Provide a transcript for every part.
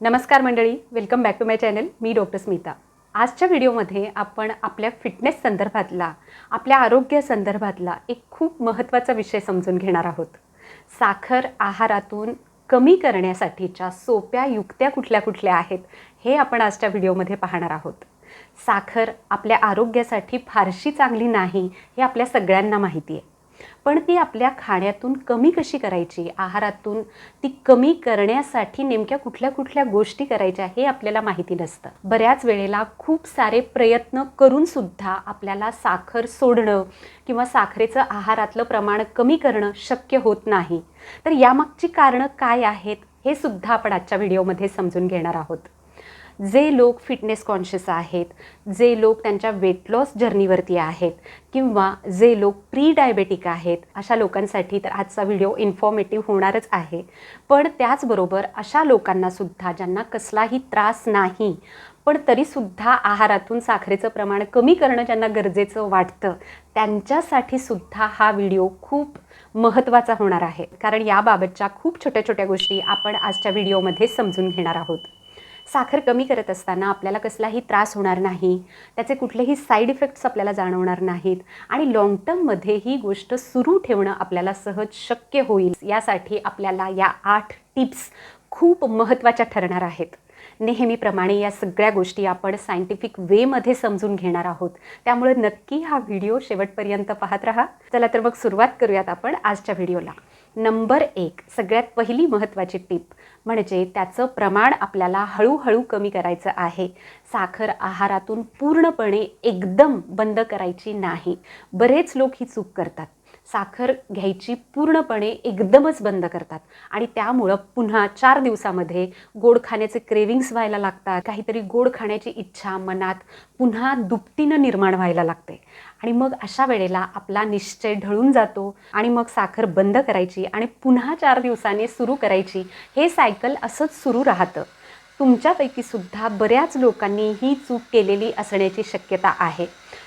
नमस्कार मंडळी welcome back to my channel me doctor Smita. आजच्या व्हिडिओमध्ये आपण आपल्या फिटनेस संदर्भातला आपल्या आरोग्य संदर्भातला एक खूप महत्त्वाचा विषय समजून घेणार आहोत. साखर आहारातून कमी करण्यासाठीच्या सोप्या युक्त्या कुठल्या कुठल्या आहेत हे आपण आजच्या व्हिडिओमध्ये पाहणार आहोत. साखर आपल्या आरोग्यासाठी फारशी चांगली नाही हे आपल्या सगळ्यांना माहिती आहे. पण ती आपल्या खाण्यातून कमी कशी करायची? आहारातून ती कमी करण्यासाठी नेमक्या कुठल्या कुठल्या गोष्टी करायच्या हे आपल्याला माहिती नसतं. बऱ्याच वेळेला खूप सारे प्रयत्न करून सुद्धा आपल्याला साखर सोडणं किंवा साखरेचं आहारातलं प्रमाण कमी करणं शक्य होत नाही. तर यामागची कारणं काय आहेत हे सुद्धा आपण आजच्या व्हिडिओमध्ये समजून घेणार आहोत. जे लोक फिटनेस कॉन्शियस आहेत जे लोक त्यांच्या वेट लॉस जर्नीवरती आहेत किंवा जे लोक प्री डायबेटिक आहेत अशा लोकांसाठी तर आजचा व्हिडिओ इन्फॉर्मेटिव्ह होणारच आहे. पण त्याचबरोबर अशा लोकांनासुद्धा ज्यांना कसलाही त्रास नाही पण तरीसुद्धा आहारातून साखरेचं प्रमाण कमी करणं ज्यांना गरजेचं वाटतं त्यांच्यासाठी सुद्धा हा व्हिडिओ खूप महत्त्वाचा होणार आहे. कारण याबाबतच्या खूप छोट्या छोट्या गोष्टी आपण आजच्या व्हिडिओमध्ये समजून घेणार आहोत. साखर कमी करत असताना आपल्याला कसलाही त्रास होणार नाही त्याचे कुठलेही साईड इफेक्ट्स आपल्याला जाणवणार नाहीत आणि लाँग टर्ममध्ये ही गोष्ट सुरू ठेवणं आपल्याला सहज शक्य होईल यासाठी आपल्याला या आठ टिप्स खूप महत्त्वाच्या ठरणार आहेत. नेहमीप्रमाणे या सगळ्या गोष्टी आपण सायंटिफिक वेमध्ये समजून घेणार आहोत. त्यामुळे नक्की हा व्हिडिओ शेवटपर्यंत पाहत राहा. चला तर मग सुरुवात करूयात आपण आजच्या व्हिडिओला नंबर एक सगळ्यात पहिली महत्त्वाची टीप म्हणजे त्याचं प्रमाण आपल्याला हळूहळू कमी करायचं आहे. साखर आहारातून पूर्णपणे एकदम बंद करायची नाही. बरेच लोक ही चूक करतात. साखर घ्यायची पूर्णपणे एकदमच बंद करतात आणि त्यामुळं पुन्हा चार दिवसामध्ये गोड खाण्याचे क्रेविंग्स व्हायला लागतात. काहीतरी गोड खाण्याची इच्छा मनात पुन्हा दुपटीनं निर्माण व्हायला लागते. आणि मग अशा वेळेला आपला निश्चय ढळून जातो आणि मग साखर बंद करायची आणि पुन्हा चार दिवसांनी सुरू करायची. हे सायकल असंच सुरू राहतं. तुमच्यापैकी सुद्धा बऱ्याच लोकांनी ही चूक केलेली असण्याची शक्यता आहे.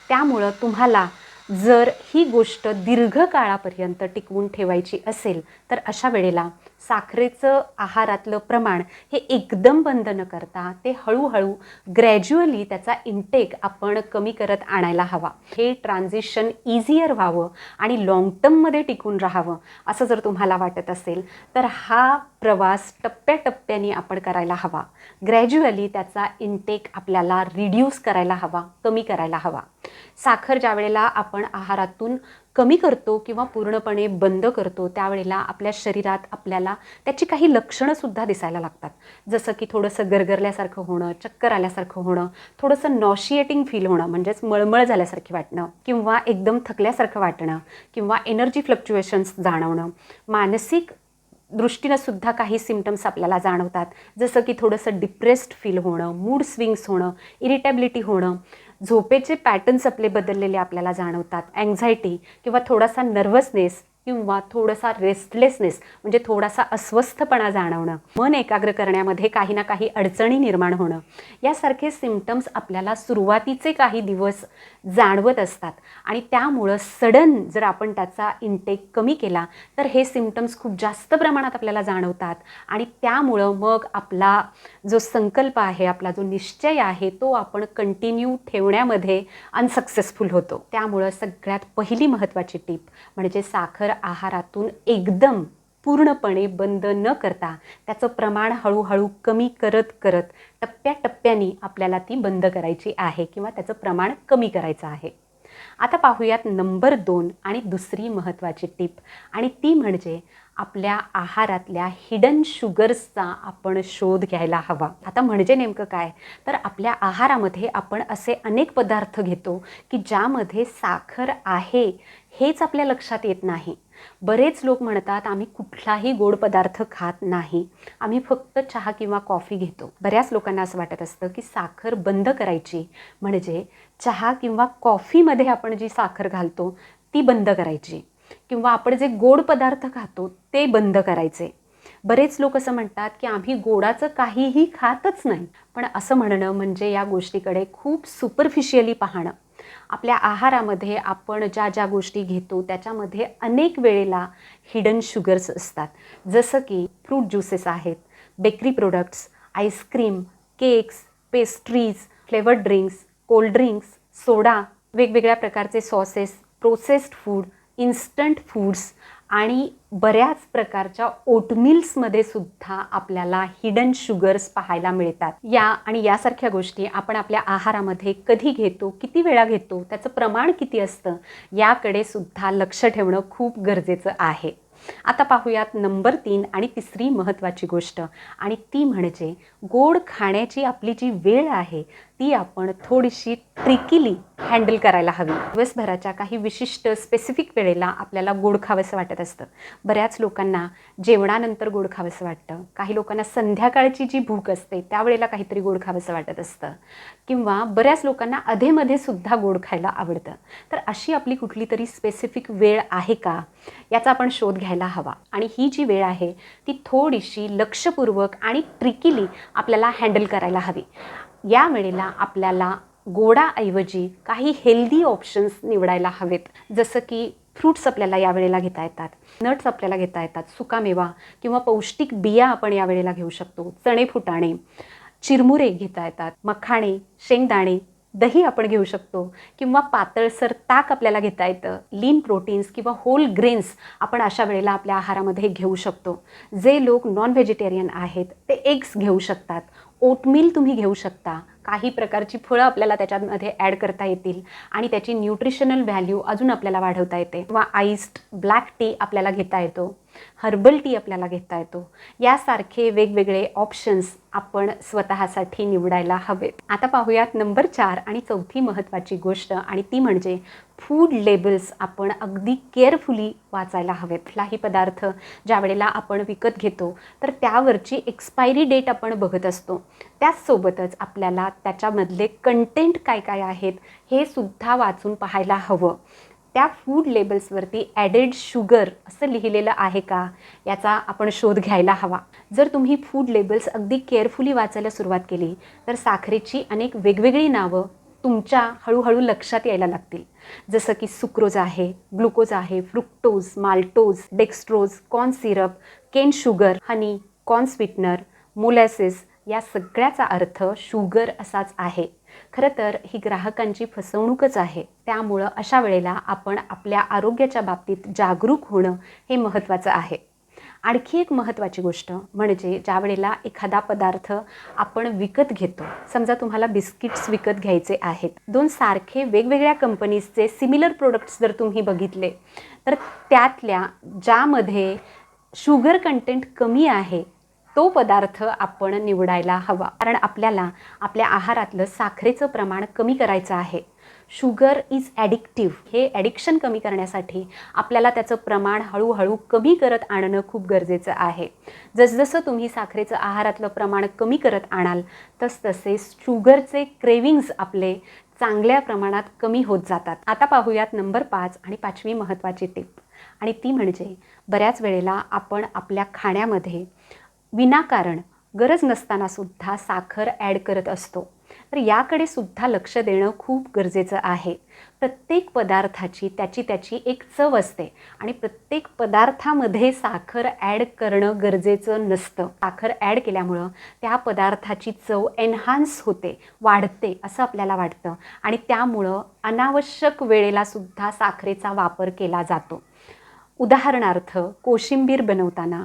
त्यामुळं तुम्हाला जर ही गोष्ट दीर्घकाळापर्यंत टिकवून ठेवायची असेल तर अशा वेळेला साखरेचं आहारातलं प्रमाण हे एकदम बंद न करता ते हळूहळू ग्रॅज्युअली त्याचा इंटेक आपण कमी करत आणायला हवा. हे ट्रान्झिशन इझियर व्हावं आणि लाँग टर्ममध्ये टिकून राहावं असं जर तुम्हाला वाटत असेल तर हा प्रवास टप्प्याटप्प्याने आपण करायला हवा. ग्रॅज्युअली त्याचा इनटेक आपल्याला रिड्यूस करायला हवा कमी करायला हवा. साखर ज्या वेळेला आपण आहारातून कमी करतो किंवा पूर्णपणे बंद करतो त्यावेळेला आपल्या शरीरात आपल्याला त्याची काही लक्षणंसुद्धा दिसायला लागतात. जसं की थोडंसं गरगरल्यासारखं होणं चक्कर आल्यासारखं होणं थोडंसं नॉशिएटिंग फील होणं म्हणजेच मळमळ झाल्यासारखी वाटणं किंवा एकदम थकल्यासारखं वाटणं किंवा एनर्जी फ्लक्च्युएशन्स जाणवणं मानसिक दृष्टीनं सुद्धा काही सिमटम्स आपल्याला जाणवतात. जसं की थोडंसं डिप्रेस्ड फील होणं मूड स्विंग्स होणं इरिटेबिलिटी होणं झोपेचे पॅटर्न्स आपले बदललेले आपल्याला जाणवतात. अँझायटी किंवा थोडासा नर्वसनेस किंवा थोडासा रेस्टलेसनेस म्हणजे थोडासा अस्वस्थपणा जाणवणं मन एकाग्र करण्यामध्ये काही ना काही अडचणी निर्माण होणं यासारखे सिमटम्स आपल्याला सुरुवातीचे काही दिवस जाणवत असतात. आणि त्यामुळं सडन जर आपण त्याचा इनटेक कमी केला तर हे सिमटम्स खूप जास्त प्रमाणात आपल्याला जाणवतात. आणि त्यामुळं मग आपला जो संकल्प आहे आपला जो निश्चय आहे तो आपण कंटिन्यू ठेवण्यामध्ये अनसक्सेसफुल होतो. त्यामुळं सगळ्यात पहिली महत्त्वाची टीप म्हणजे साखर आहारातून एकदम पूर्णपणे बंद न करता त्याचं प्रमाण हळूहळू कमी करत करत टप्प्याटप्प्याने आपल्याला ती बंद करायची आहे किंवा त्याचं प्रमाण कमी करायचं आहे. आता पाहूयात नंबर दोन आणि दुसरी महत्त्वाची टीप. आणि ती म्हणजे आपल्या आहारातल्या हिडन शुगर्सचा आपण शोध घ्यायला हवा. आता म्हणजे नेमकं काय? तर आपल्या आहारामध्ये आपण असे अनेक पदार्थ घेतो की ज्यामध्ये साखर आहे हेच आपल्या लक्षात येत नाही. बरेच लोक म्हणतात आम्ही कुठलाही गोड पदार्थ खात नाही. आम्ही फक्त चहा किंवा कॉफी घेतो. बऱ्याच लोकांना असं वाटत असतं की साखर बंद करायची. म्हणजे चहा किंवा कॉफीमध्ये आपण जी साखर घालतो ती बंद करायची. किंवा आपण जे गोड पदार्थ खातो ते बंद करायचे. बरेच लोक असं म्हणतात की आम्ही गोडाचं काहीही खातच नाही. पण असं म्हणणं म्हणजे या गोष्टीकडे खूप सुपरफिशियली पाहणं. आपल्या आहारामध्ये आपण ज्या ज्या गोष्टी घेतो त्याच्यामध्ये अनेक वेळेला हिडन शुगर्स असतात. जसं की फ्रूट ज्युसेस आहेत bakery products ice cream cakes pastries flavoured drinks cold drinks soda वेगवेगळ्या प्रकारचे sauces processed food instant foods आणि बऱ्याच प्रकारच्या ओटमिल्समध्ये सुद्धा आपल्याला हिडन शुगर्स पाहायला मिळतात. या आणि यासारख्या गोष्टी आपण आपल्या आहारामध्ये कधी घेतो किती वेळा घेतो त्याचं प्रमाण किती असतं याकडे सुद्धा लक्ष ठेवणं खूप गरजेचं आहे. आता पाहूयात नंबर तीन आणि तिसरी महत्त्वाची गोष्ट आणि ती म्हणजे गोड खाण्याची आपली जी वेळ आहे ती आपण थोडीशी ट्रिकिली हँडल करायला हवी. दिवसभराच्या काही विशिष्ट स्पेसिफिक वेळेला आपल्याला गोड खावंसं वाटत असतं. बऱ्याच लोकांना जेवणानंतर गोड खावंसं वाटतं. काही लोकांना संध्याकाळची जी भूक असते त्यावेळेला काहीतरी गोड खावंसं वाटत असतं. किंवा बऱ्याच लोकांना अधेमध्ये सुद्धा गोड खायला आवडतं. तर अशी आपली कुठली तरी स्पेसिफिक वेळ आहे का? याचा आपण शोध घ्यायला हवा. आणि ही जी वेळ आहे ती थोडीशी लक्षपूर्वक आणि ट्रिकिली आपल्याला हँडल करायला हवी. या वेळेला आपल्याला गोडाऐवजी काही हेल्दी ऑप्शन्स निवडायला हवेत. जसं की फ्रूट्स आपल्याला या वेळेला घेता येतात. नट्स आपल्याला घेता येतात. सुकामेवा किंवा पौष्टिक बिया आपण या वेळेला घेऊ शकतो. चणे फुटाणे चिरमुरे घेता येतात. मखाणे शेंगदाणे दही आपण घेऊ शकतो. किंवा पातळसर ताक आपल्याला घेता येतं. लीन प्रोटीन्स किंवा होल ग्रेन्स आपण अशा वेळेला आपल्या आहारामध्ये घेऊ शकतो. जे लोक नॉन व्हेजिटेरियन आहेत ते एग्स घेऊ शकतात. ओटमील तुम्ही घेऊ शकता. काही प्रकारची फळं आपल्याला त्याच्यामध्ये ॲड करता येतील आणि त्याची न्यूट्रिशनल व्हॅल्यू अजून आपल्याला वाढवता येते. किंवा आईस्ड ब्लॅक टी आपल्याला घेता येतो. हर्बल टी आपल्याला घेता येतो. यासारखे वेगवेगळे ऑप्शन्स आपण स्वतःसाठी निवडायला हवेत. आता पाहूयात नंबर चार आणि चौथी महत्त्वाची गोष्ट आणि ती म्हणजे फूड लेबल्स आपण अगदी केअरफुली वाचायला हवेत. कुठलाही पदार्थ ज्या वेळेला आपण विकत घेतो तर त्यावरची एक्सपायरी डेट आपण बघत असतो. त्याचसोबतच आपल्याला त्याच्यामधले कंटेंट काय काय आहेत हे सुद्धा वाचून पाहायला हवं. त्या फूड लेबल्सवरती ॲडेड शुगर असं लिहिलेलं आहे का? याचा आपण शोध घ्यायला हवा. जर तुम्ही फूड लेबल्स अगदी केअरफुली वाचायला सुरुवात केली तर साखरेची अनेक वेगवेगळी नावं तुमच्या हळूहळू लक्षात यायला लागतील. जसं की सुक्रोज आहे ग्लुकोज आहे fructose maltose dextrose corn syrup cane sugar honey corn sweetener molasses या सगळ्याचा अर्थ शुगर असाच आहे. खरं तर ही ग्राहकांची फसवणूकच आहे. त्यामुळं अशा वेळेला आपण आपल्या आरोग्याच्या बाबतीत जागरूक होणं हे महत्त्वाचं आहे. आणखी एक महत्त्वाची गोष्ट म्हणजे ज्या वेळेला एखादा पदार्थ आपण विकत घेतो समजा तुम्हाला बिस्किट्स विकत घ्यायचे आहेत. दोन सारखे वेगवेगळ्या कंपनीजचे सिमिलर प्रोडक्ट्स जर तुम्ही बघितले तर त्यातल्या ज्यामध्ये शुगर कंटेंट कमी आहे तो पदार्थ आपण निवडायला हवा. कारण आपल्याला आपल्या आहारातलं साखरेचं प्रमाण कमी करायचं आहे. शुगर इज ॲडिक्टिव्ह हे ॲडिक्शन कमी करण्यासाठी आपल्याला त्याचं प्रमाण हळूहळू कमी करत आणणं खूप गरजेचं आहे. जसजसं तुम्ही साखरेचं आहारातलं प्रमाण कमी करत आणाल तसतसे शुगरचे क्रेविंग्स आपले चांगल्या प्रमाणात कमी होत जातात. आता पाहूयात नंबर पाच आणि पाचवी महत्त्वाची टिप आणि ती म्हणजे बऱ्याच वेळेला आपण आपल्या खाण्यामध्ये विनाकारण गरज नसतानासुद्धा साखर ॲड करत असतो. तर याकडे सुद्धा लक्ष देणं खूप गरजेचं आहे. प्रत्येक पदार्थाची त्याची त्याची एक चव असते आणि प्रत्येक पदार्थामध्ये साखर ॲड करणं गरजेचं नसतं. साखर ॲड केल्यामुळं त्या पदार्थाची चव एन्हान्स होते वाढते असं आपल्याला वाटतं आणि त्यामुळं अनावश्यक वेळेला सुद्धा साखरेचा वापर केला जातो. उदाहरणार्थ कोशिंबीर बनवताना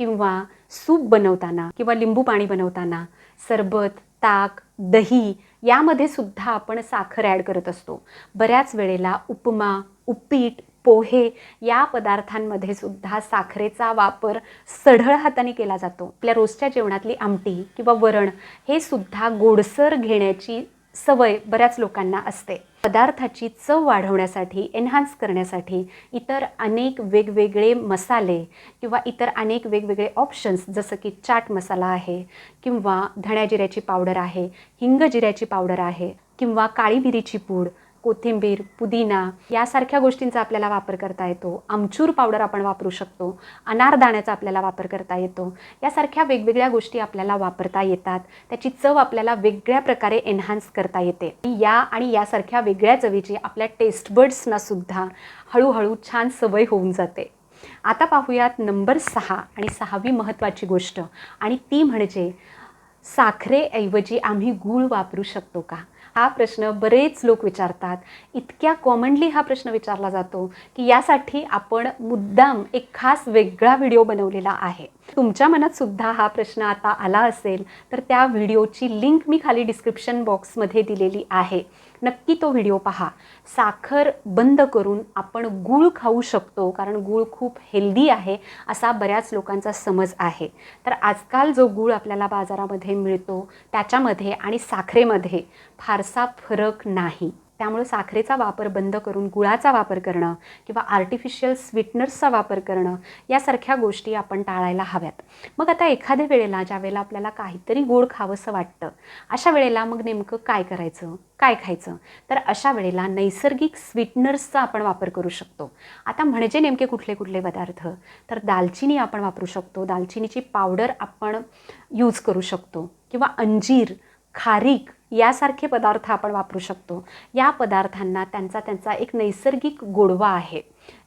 किंवा सूप बनवताना किंवा लिंबू पाणी बनवताना सरबत ताक दही यामध्ये सुद्धा आपण साखर ॲड करत असतो. बऱ्याच वेळेला उपमा उपीट पोहे या पदार्थांमध्ये सुद्धा साखरेचा वापर सढळ हाताने केला जातो. आपल्या रोजच्या जेवणातली आमटी किंवा वरण हे सुद्धा गोडसर घेण्याची सवय बऱ्याच लोकांना असते. पदार्थाची चव वाढवण्यासाठी एन्हान्स करण्यासाठी इतर अनेक वेगवेगळे मसाले किंवा इतर अनेक वेगवेगळे ऑप्शन्स जसं की चाट मसाला आहे किंवा धण्या जिऱ्याची पावडर आहे हिंग जिऱ्याची पावडर आहे किंवा काळी मिरीची पूड कोथिंबीर पुदिना यासारख्या गोष्टींचा आपल्याला वापर करता येतो. आमचूर पावडर आपण वापरू शकतो. अनारदाण्याचा आपल्याला वापर करता येतो. यासारख्या वेगवेगळ्या गोष्टी आपल्याला वापरता येतात. त्याची चव आपल्याला वेगळ्या प्रकारे एन्हान्स करता येते. या आणि यासारख्या वेगळ्या चवीची आपल्या टेस्ट बर्ड्सना सुद्धा हळूहळू छान सवय होऊन जाते. आता पाहूयात नंबर सहा आणि सहावी महत्त्वाची गोष्ट. आणि ती म्हणजे साखरेऐवजी आम्ही गूळ वापरू शकतो का? हा प्रश्न बरेच लोक विचारतात. इतक्या कॉमनली हा प्रश्न विचारला जातो की यासाठी आपण मुद्दाम एक खास वेगळा व्हिडिओ बनवलेला आहे. तुमच्या मनात सुद्धा हा प्रश्न आता आला असेल तर त्या व्हिडिओची लिंक मी खाली डिस्क्रिप्शन बॉक्समध्ये दिलेली आहे. नक्की तो व्हिडिओ पहा. साखर बंद करून आपण गूळ खाऊ शकतो कारण गूळ खूप हेल्दी आहे असा बऱ्याच लोकांचा समज आहे. तर आजकाल जो गूळ आपल्याला बाजारामध्ये मिळतो त्याच्यामध्ये आणि साखरेमध्ये फारसा फरक नाही. त्यामुळे साखरेचा वापर बंद करून गुळाचा वापर करणं किंवा आर्टिफिशियल स्वीटनर्सचा वापर करणं यासारख्या गोष्टी आपण टाळायला हव्यात. मग आता एखाद्या वेळेला ज्या वेळेला आपल्याला काहीतरी गोड खावंसं वाटतं अशा वेळेला मग नेमकं काय करायचं काय खायचं? तर अशा वेळेला नैसर्गिक स्वीटनर्सचा आपण वापर करू शकतो. आता म्हणजे नेमके कुठले कुठले पदार्थ? तर दालचिनी आपण वापरू शकतो. दालचिनीची पावडर आपण यूज करू शकतो. किंवा अंजीर खारीक यासारखे पदार्थ आपण वापरू शकतो. या पदार्थांना त्यांचा त्यांचा एक नैसर्गिक गोडवा आहे.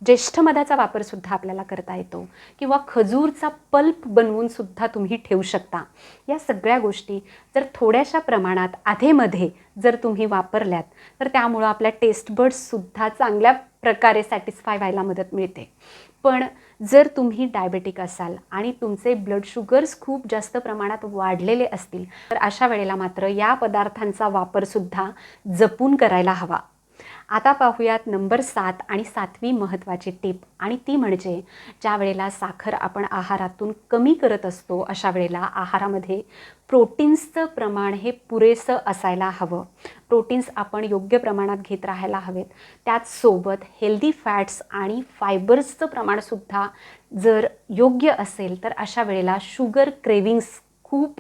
ज्येष्ठ मधाचा वापरसुद्धा आपल्याला करता येतो. किंवा खजूरचा पल्प बनवूनसुद्धा तुम्ही ठेवू शकता. या सगळ्या गोष्टी जर थोड्याशा प्रमाणात आधेमध्ये जर तुम्ही वापरल्यात तर त्यामुळं आपल्या टेस्ट बर्ड्ससुद्धा चांगल्या प्रकारे सॅटिस्फाय व्हायला मदत मिळते. पण जर तुम्ही डायबेटिक असाल आणि तुमचे ब्लड शुगर्स खूप जास्त प्रमाणात वाढलेले असतील तर अशा वेळेला मात्र या पदार्थांचा वापरसुद्धा जपून करायला हवा. आता पाहूयात नंबर सात आणि सातवी महत्त्वाची टीप. आणि ती म्हणजे ज्या वेळेला साखर आपण आहारातून कमी करत असतो अशा वेळेला आहारामध्ये प्रोटीन्सचं प्रमाण हे पुरेसं असायला हवं. प्रोटीन्स आपण योग्य प्रमाणात घेत राहायला हवेत. त्याचसोबत हेल्दी फॅट्स आणि फायबर्सचं प्रमाणसुद्धा जर योग्य असेल तर अशा वेळेला शुगर क्रेविंग्स खूप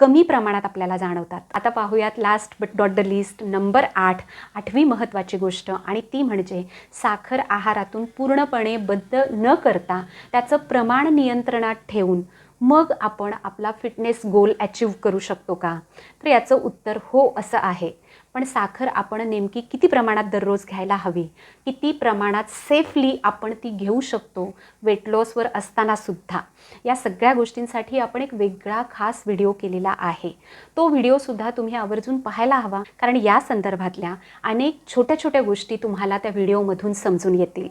कमी प्रमाणात आपल्याला जाणवतात. आता पाहूयात last but not the list number आठ आठवी महत्त्वाची गोष्ट आणि ती म्हणजे साखर आहारातून पूर्णपणे बद्ध न करता त्याचं प्रमाण नियंत्रणात ठेवून मग आपण आपला फिटनेस गोल अचीव करू शकतो का? तर याचं उत्तर हो असं आहे. पण साखर आपण नेमकी किती प्रमाणात दररोज घ्यायला हवी? किती प्रमाणात सेफली आपण ती घेऊ शकतो? वेट लॉसवर असतानासुद्धा या सगळ्या गोष्टींसाठी आपण एक वेगळा खास व्हिडिओ केलेला आहे. तो व्हिडिओसुद्धा तुम्ही आवर्जून पाहायला हवा कारण या संदर्भातल्या अनेक छोट्या छोट्या गोष्टी तुम्हाला त्या व्हिडिओमधून समजून येतील.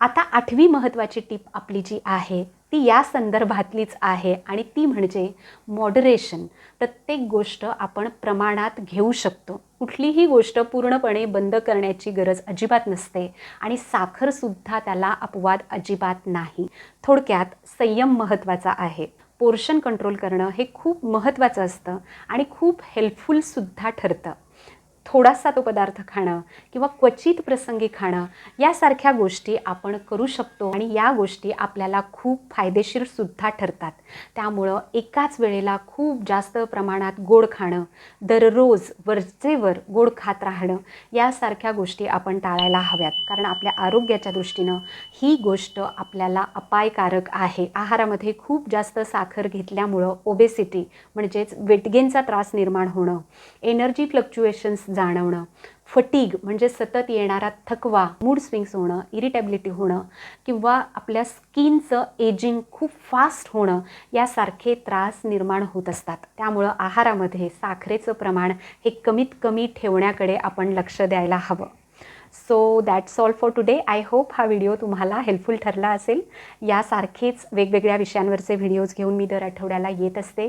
आता आठवी महत्त्वाची टीप आपली जी आहे ती या संदर्भातलीच आहे आणि ती म्हणजे मॉडरेशन प्रत्येक गोष्ट आपण प्रमाणात घेऊ शकतो. कुठलीही गोष्ट पूर्णपणे बंद करण्याची गरज अजिबात नसते आणि साखरसुद्धा त्याला अपवाद अजिबात नाही. थोडक्यात संयम महत्त्वाचा आहे. पोर्शन कंट्रोल करणं हे खूप महत्त्वाचं असतं आणि खूप हेल्पफुलसुद्धा ठरतं. थोडासा तो पदार्थ खाणं किंवा क्वचित प्रसंगी खाणं यासारख्या गोष्टी आपण करू शकतो आणि या गोष्टी आपल्याला खूप फायदेशीर सुद्धा ठरतात. त्यामुळं एकाच वेळेला खूप जास्त प्रमाणात गोड खाणं दररोज वरचेवर गोड खात राहणं यासारख्या गोष्टी आपण टाळायला हव्यात. कारण आपल्या आरोग्याच्या दृष्टीनं ही गोष्ट आपल्याला अपायकारक आहे. आहारामध्ये खूप जास्त साखर घेतल्यामुळं ओबेसिटी म्हणजेच वेटगेनचा त्रास निर्माण होणं एनर्जी फ्लक्च्युएशन्स जाणवणं. फटीग म्हणजे सतत येणारा थकवा मूड स्विंग्स होणं इरिटेबिलिटी होणं किंवा आपल्या स्किनचं एजिंग खूप फास्ट होणं यासारखे त्रास निर्माण होत असतात. त्यामुळं आहारामध्ये साखरेचं प्रमाण हे कमीत कमी ठेवण्याकडे आपण लक्ष द्यायला हवं. So that's all for today I hope हा व्हिडिओ तुम्हाला हेल्पफुल ठरला असेल. यासारखेच वेगवेगळ्या विषयांवरचे व्हिडिओज घेऊन मी दर आठवड्याला येत असते.